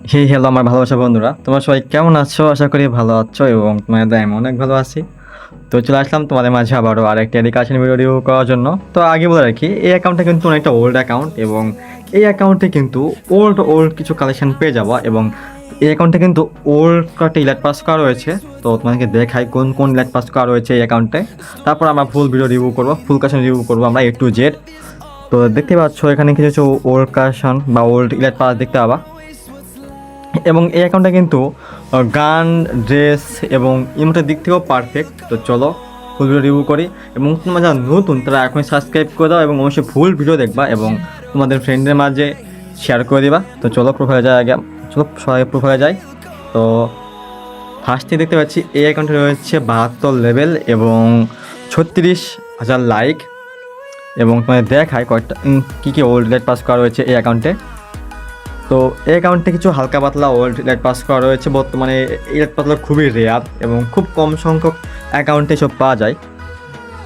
হে hello আমার ভালোবাসা বন্ধুরা, তোমরা সবাই কেমন আছো? আশা করি ভালো আছো এবং তোমাদের আমি অনেক ভালো আছি। তো চলে আসলাম তোমাদের মাঝে আবারও আর একটি এডুকেশন ভিডিও রিভিউ করার জন্য। তো আগে বলে রাখি, এই অ্যাকাউন্টটা কিন্তু অনেকটা ওল্ড অ্যাকাউন্ট এবং এই অ্যাকাউন্টে কিন্তু ওল্ড ওল্ড কিছু কালেকশন পেয়ে যাব এবং এই অ্যাকাউন্টে কিন্তু ওল্ড কয়েকটা ইলাইট পাস করা রয়েছে। তো তোমাদেরকে দেখাই কোন কোন ইলাইট পাস করা রয়েছে এই অ্যাকাউন্টে তারপর আমরা ফুল ভিডিও রিভিউ করব ফুল কাশন রিভিউ করব আমরা এ টু জেড তো দেখতে পাচ্ছ, এখানে কিছু ওল্ড কাশন বা ওল্ড ইলাইট পাস দেখতে পাবা। এবং এই অ্যাকাউন্টটা কিন্তু গান ড্রেস এবং ইমোটের দিক থেকেও পারফেক্ট তো চলো ফুল ভিডিও রিভিউ করি। এবং তোমরা যারা নতুন, তারা এখনই সাবস্ক্রাইব করে দাও এবং অবশ্যই ফুল ভিডিও দেখবা এবং তোমাদের ফ্রেন্ডের মাঝে শেয়ার করে দিবা। তো চলো প্রোফাইলে যায় আগে। চলো, সবাই প্রোফাইলে যাই। তো ফার্স্টে দেখতে পাচ্ছি, এই অ্যাকাউন্টে রয়েছে বাহাত্তর লেভেল এবং ছত্রিশ হাজার লাইক এবং তোমাদের দেখায় কয়েকটা কী কী ওল্ড লাইট পাস করা রয়েছে এই অ্যাকাউন্টে তো এই অ্যাকাউন্টে কিছু হালকা পাতলা ওল্ড লাইট পাস করা রয়েছে। বর্তমানে এই লাইট পাতলা খুবই রেয়ার এবং খুব কম সংখ্যক অ্যাকাউন্টে সব পাওয়া যায়।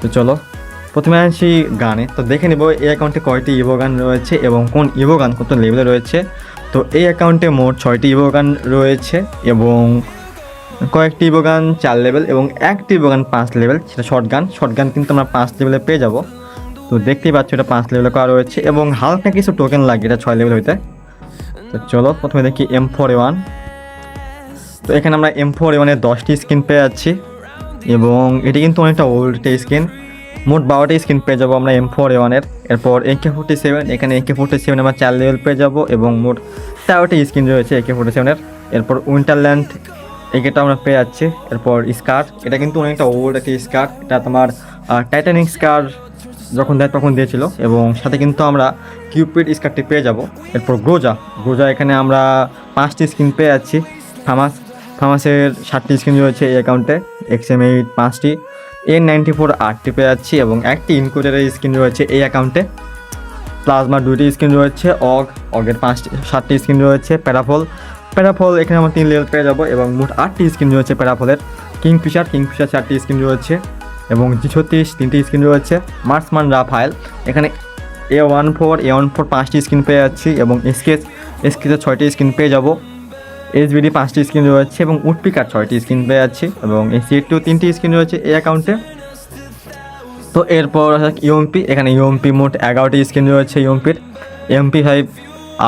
তো চলো, প্রথমে আসি গানে। তো দেখে নেব এই অ্যাকাউন্টে কয়টি ইভো গান রয়েছে এবং কোন ইভো গান কত লেভেলে রয়েছে। তো এই অ্যাকাউন্টে মোট ছয়টি ইভো গান রয়েছে এবং কয়েকটি ইভো গান চার লেভেল এবং একটি ইভো গান পাঁচ লেভেল সেটা শর্ট গান। শর্ট গান কিন্তু আমরা পাঁচ লেভেলে পেয়ে যাব। তো দেখতেই পাচ্ছ এটা পাঁচ লেভেলে করা রয়েছে এবং হালকা কিছু টোকেন লাগে, এটা ছয় লেভেল হইতে। তো চলো প্রথমে দেখি এম ফোর ওয়ান তো এখানে আমরা এম ফোর ওয়ানের দশটি স্কিন পেয়ে যাচ্ছি। এবং এটি কিন্তু অনেকটা ওল্ড একটা স্কিন মোট বারোটি স্কিন পেয়ে যাব আমরা এম ফোর ওয়ানের এরপর একে ফোর্টি সেভেন এখানে একে ফোর্টি সেভেন আমরা চার লেভেল পেয়ে যাব এবং মোট তেরোটি স্কিন রয়েছে একে ফোর্টি সেভেনের এরপর উইন্টারল্যান্ড একেটা আমরা পেয়ে যাচ্ছি। এরপর স্কার এটা কিন্তু অনেকটা ওল্ড একটা স্কার এটা তোমার টাইটানিক স্কার যখন দেয় তখন দিয়েছিল এবং সাথে কিন্তু আমরা কিউপিড স্কারটি পেয়ে যাব। এরপর গ্রোজা গ্রোজা এখানে আমরা পাঁচটি স্কিন পেয়ে যাচ্ছি। ফামাস ফামাসের ষাটটি স্কিন রয়েছে এই অ্যাকাউন্টে এক্স এম এইট পাঁচটি। এন নাইনটি ফোর আটটি পেয়ে যাচ্ছি এবং একটি ইনকোডারের স্কিন রয়েছে এই অ্যাকাউন্টে প্লাজমা দুইটি স্কিন রয়েছে অগ অগের পাঁচটি সাতটি স্কিন রয়েছে প্যারাফল প্যারাফল এখানে আমরা তিন লেভেল পেয়ে যাব এবং মোট আটটি স্কিন রয়েছে প্যারাফলের কিংফিশার কিংফিশার চারটি স্কিন রয়েছে। এবং জি ছত্রিশ, তিনটি স্কিন রয়েছে। মার্সমান রাফায়েল এখানে A one four A one four পাঁচটি স্কিন পেয়ে যাচ্ছি এবং এসকেস এসকেসের ছয়টি স্কিন পেয়ে যাব। এসবিডি পাঁচটি স্কিন রয়েছে এবং উডপিকার ছয়টি স্কিন পেয়ে যাচ্ছি এবং এসি টু তিনটি স্কিন রয়েছে এই অ্যাকাউন্টে তো এরপর ইউএমপি এখানে ইউএমপি মোট এগারোটি স্কিন রয়েছে ইউএমপির এমপি ফাইভ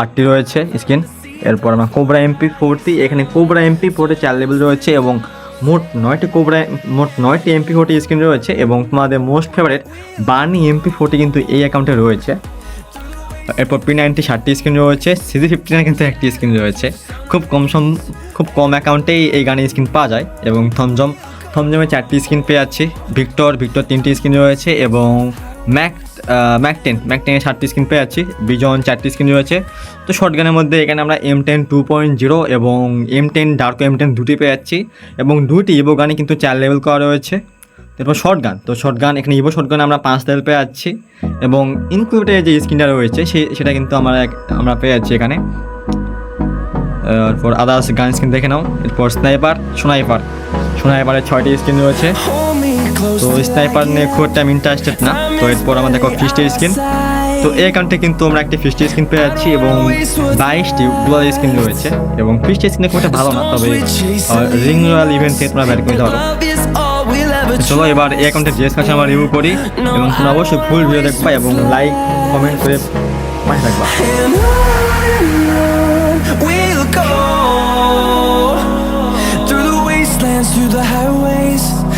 আটটি রয়েছে স্কিন এরপর আমরা কোবরা এমপি ফোরটি এখানে কোবরা এমপি ফোর্টে চার লেভেল রয়েছে এবং মোট নয়টি কোবরা, মোট নয়টি এমপি ফোর্টি স্ক্রিন রয়েছে এবং তোমাদের most favourite bunny MP forty কিন্তু এই অ্যাকাউন্টে রয়েছে। এরপর পি নাইনটি ষাটটি স্ক্রিন রয়েছে সিজি ফিফটি নাইন কিন্তু একটি স্ক্রিন রয়েছে। খুব কম সম, খুব কম অ্যাকাউন্টেই এই গানের স্ক্রিন পাওয়া যায় এবং থমজম থমজমে চারটি স্ক্রিন পেয়ে যাচ্ছি। ভিক্টর ভিক্টর তিনটি স্ক্রিন রয়েছে এবং ম্যাক ম্যাক টেন ম্যাক টেনের ষাটটি স্ক্রিন পেয়ে যাচ্ছি। বিজন চারটি স্ক্রিন রয়েছে। তো শর্ট গানের মধ্যে এখানে আমরা M ten two point zero এবং M ten dark M ten দুটি পেয়ে যাচ্ছি এবং দুটি ইভো গানে কিন্তু চার লেভেল করা রয়েছে। তারপর শর্ট গান তো শর্ট গান এখানে ইভো শর্ট গান আমরা পাঁচ লেভেল পেয়ে যাচ্ছি এবং ইনক্লুডের যে স্ক্রিনটা রয়েছে, সে, সেটা কিন্তু আমরা আমরা পেয়ে যাচ্ছি এখানে। এরপর আদার্স গান স্ক্রিন দেখে নাও। এরপর স্নাইপার সোনাইপার সোনাইপারের ছয়টি স্ক্রিন রয়েছে। তো স্নাইপার নিয়ে খুব একটা আমি ইন্টারেস্টেড না। তো এরপর আমরা দেখো ফিস্টের স্ক্রিন তো এই অ্যাকাউন্টে কিন্তু আমরা একটি ফিস্টের স্ক্রিন পেয়ে যাচ্ছি এবং বাইশটি গ্লোয়াল স্ক্রিন রয়েছে। এবং ফিস্টের স্কিনে খুব একটা ভালো না তবে রিং রয়্যাল ইভেন্ট থেকে তোমরা ব্যাট করে চলো এবার এই অ্যাকাউন্টের ড্রেস কাছে আমরা রিভিউ করি এবং তোমরা অবশ্যই ফুল ভিডিও দেখবা এবং লাইক কমেন্ট করে পাশে থাকবা। Through the highways,